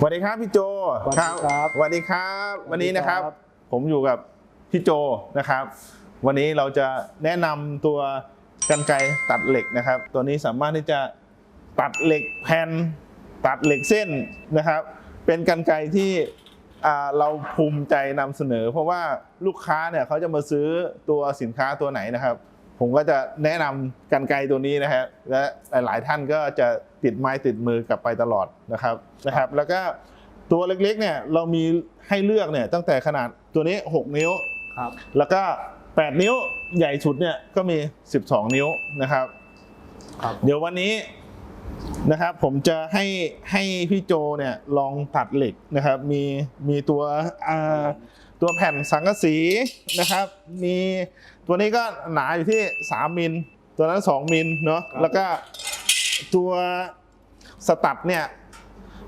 สวัสดีครับพี่โจสวัสดีครับสวัสดีครับสวัวันสดีนี้นะครับครับ ผมอยู่กับพี่โจนะครับ วันนี้เราจะแนะนำตัวกันไกรตัดเหล็กนะครับ ตัวนี้สามารถที่จะตัดเหล็กแผ่นตัดเหล็กเส้นนะครับ เป็นกันไกรที่อ่าเราภูมิใจนำเสนอ เพราะว่าลูกค้าเนี่ยเขาจะมาซื้อตัวสินค้าตัวไหนนะครับ ผมก็จะแนะนำกันไกรตัวนี้นะฮะและหลายๆท่านก็จะติดไม้ติดมือกลับไปตลอดนะครับนะครับ แล้วก็ตัวเล็กๆเนี่ยเรามีให้เลือกเนี่ยตั้งแต่ขนาดตัวนี้ 6 นิ้วครับแล้วก็ 8 นิ้วใหญ่สุดเนี่ยก็มี 12 นิ้วนะครับครับเดี๋ยววันนี้ นะครับผมจะให้ให้พี่โจเนี่ยลองตัดเหล็กนะครับ มีมีตัวอ่าตัวแผ่นสังกะสีนะครับ มีตัวนี้ก็หนาอยู่ที่ 3มิลตัวนั้น 2มิลเนาะแล้วก็ตัวสตัดเนี่ย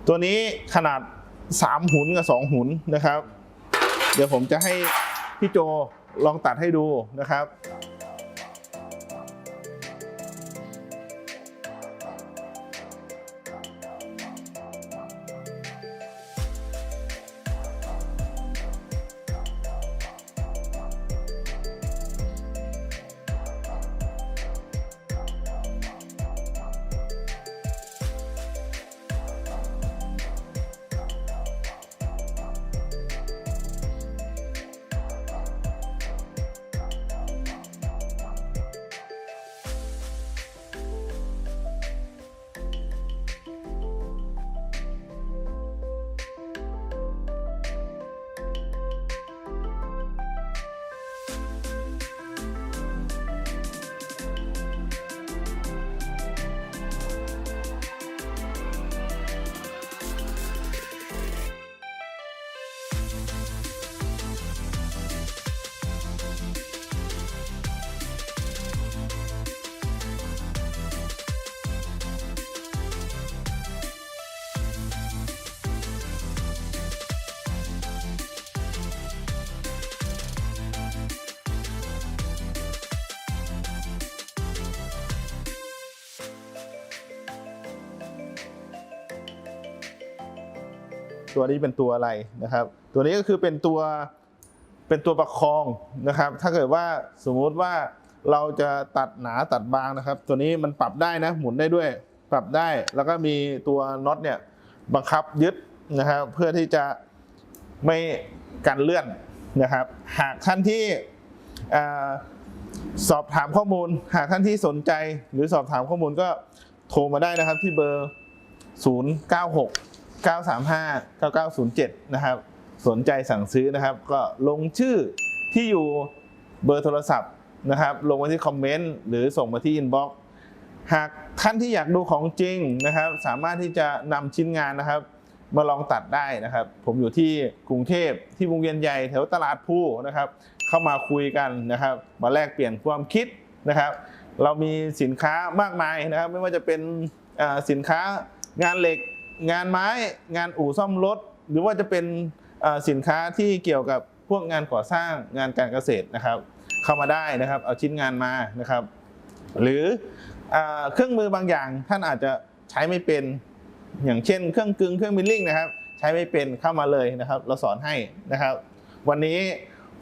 ตัวนี้ขนาด 3 หุนกับ 2 หุนนะครับ เดี๋ยวผมจะให้พี่โจลองตัดให้ดูนะครับ ตัวนี้เป็นตัวอะไรนะครับ ตัวนี้ก็คือเป็นตัวเป็นตัวประคองนะครับ ถ้าเกิดว่าสมมุติว่าเราจะตัดหนาตัดบางนะครับ ตัวนี้มันปรับได้นะหมุนได้ด้วย ปรับได้แล้วก็มีตัวน็อตเนี่ยบังคับยึดนะครับเพื่อที่จะไม่กันเลื่อนนะครับ หากท่านที่สอบถามข้อมูล หากท่านที่สนใจหรือสอบถามข้อมูลก็โทรมาได้นะครับที่เบอร์ 096 935 9907 นะครับ สนใจสั่งซื้อนะครับ ก็ลงชื่อที่อยู่เบอร์โทรศัพท์นะครับ ลงไว้ที่คอมเมนต์หรือส่งมาที่อินบ็อกซ์หากท่านที่อยากดูของจริงนะครับ สามารถที่จะนำชิ้นงานนะครับ มาลองตัดได้นะครับ ผมอยู่ที่กรุงเทพที่วงเวียนใหญ่แถวตลาดผู้นะครับ เข้ามาคุยกันนะครับ มาแลกเปลี่ยนความคิดนะครับ เรามีสินค้ามากมายนะครับ ไม่ว่าจะเป็นสินค้างานเหล็ก งานไม้งานอู่ซ่อมรถ หรือว่าจะเป็นสินค้าที่เกี่ยวกับพวกงานก่อสร้างงานการเกษตรนะครับ เข้ามาได้นะครับเอาชิ้นงานมานะครับ หรืออเครื่องมือบางอย่างท่านอาจจะใช้ไม่เป็น อย่างเช่น เครื่องกึงเครื่องมิลลิ่งนะครับ ใช้ไม่เป็นเข้ามาเลยนะครับ เราสอนให้นะครับ วันนี้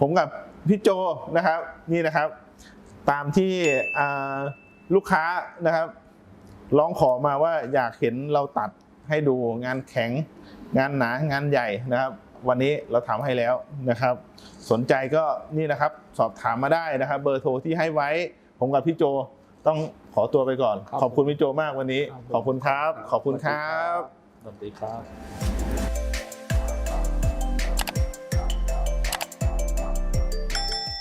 ผมกับพี่โจนะครับนี่นะครับ ตามที่ลูกค้านะครับ ร้องขอมาว่าอยากเห็นเราตัด ให้ดูงานแข็ง งานหนางานใหญ่นะครับ วันนี้เราทำให้แล้วนะครับ สนใจก็นี่นะครับสอบถามมาได้นะครับ เบอร์โทรที่ให้ไว้ ผมกับพี่โจต้องขอตัวไปก่อนครับขอบคุณพี่โจมากวันนี้ครับผมขอบคุณครับ ขอบคุณครับสวัสดีครับ